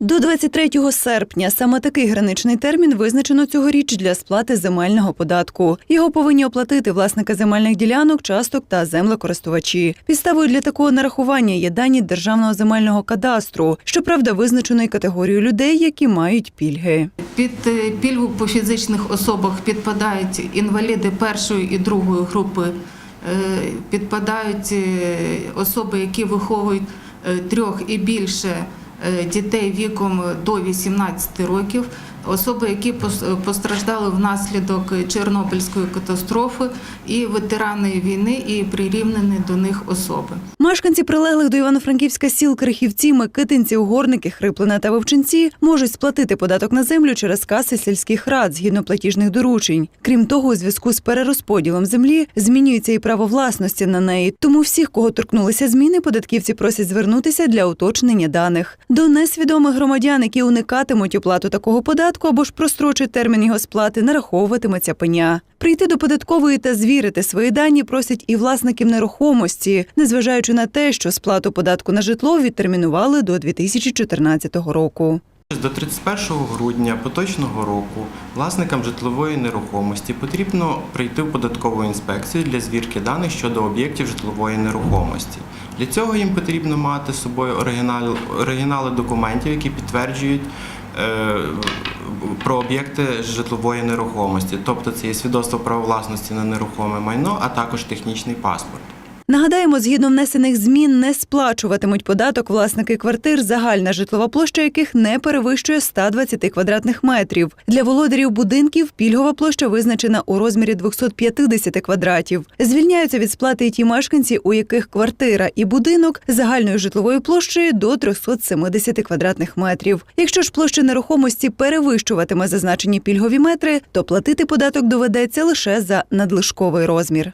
До 23 серпня саме такий граничний термін визначено цьогоріч для сплати земельного податку. Його повинні оплатити власники земельних ділянок, часток та землекористувачі. Підставою для такого нарахування є дані державного земельного кадастру, щоправда, визначеної категорією людей, які мають пільги. Під е, пільгу по фізичних особах підпадають інваліди першої і другої групи, е, підпадають е, особи, які виховують трьох і більше дітей віком до 18 років, особи, які пос- постраждали внаслідок Чорнобильської катастрофи, і ветерани війни, і прирівнені до них особи. Мешканці прилеглих до Івано-Франківська сіл Крихівці, Микитинці, Угорники, Хриплина та Вовчинці можуть сплатити податок на землю через каси сільських рад згідно платіжних доручень. Крім того, у зв'язку з перерозподілом землі змінюється і право власності на неї. Тому всіх, кого торкнулися зміни, податківці просять звернутися для уточнення даних. До несвідомих громадян, які уникатимуть оплату такого податку або ж прострочать термін його сплати, нараховуватиметься пеня. Прийти до податкової та звірити свої дані просять і власників нерухомості, незважаючи на те, що сплату податку на житло відтермінували до 2014 року. До 31 грудня поточного року власникам житлової нерухомості потрібно прийти в податкову інспекцію для звірки даних щодо об'єктів житлової нерухомості. Для цього їм потрібно мати з собою оригінал, оригінали документів, які підтверджують е, про об'єкти житлової нерухомості, тобто це є свідоцтво права власності на нерухоме майно, а також технічний паспорт. Нагадаємо, згідно внесених змін не сплачуватимуть податок власники квартир, загальна житлова площа яких не перевищує 120 квадратних метрів. Для володарів будинків пільгова площа визначена у розмірі 250 квадратів. Звільняються від сплати й ті мешканці, у яких квартира і будинок загальною житловою площею до 370 квадратних метрів. Якщо ж площа нерухомості перевищуватиме зазначені пільгові метри, то платити податок доведеться лише за надлишковий розмір.